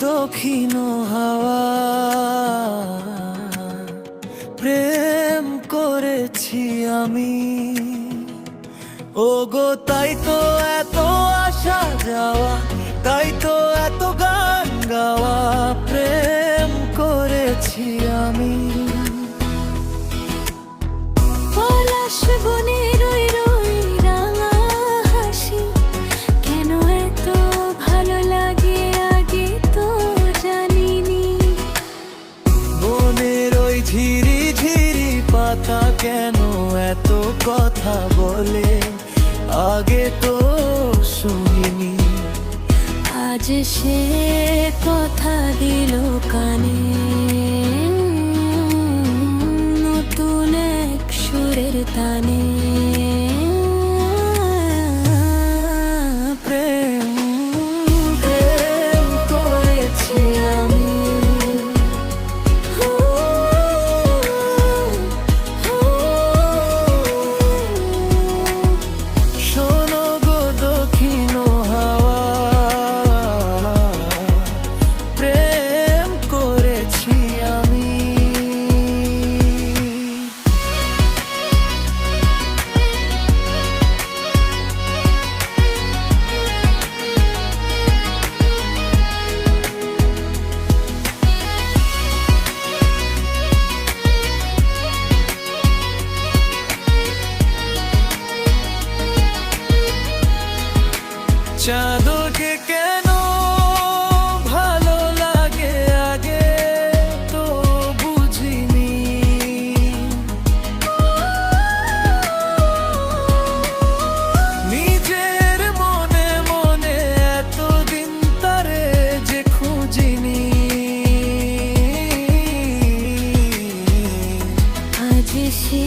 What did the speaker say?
দক্ষিণ হাওয়া। আমি। ও গো তাই তো এত আশা যাওয়া, তাই তো এত গান গাওয়া, প্রেম করেছি আমি। পলাশ বনের পাতা কেন? এত কথা বলে আগে তো শুনিনি। আজ সে কথা দিল কানে। চাঁদকে কেন ভালো লাগে আগে তো বুঝিনি। নিজের মনে মনে এতদিন তারে যে খুঁজিনি। আজ সে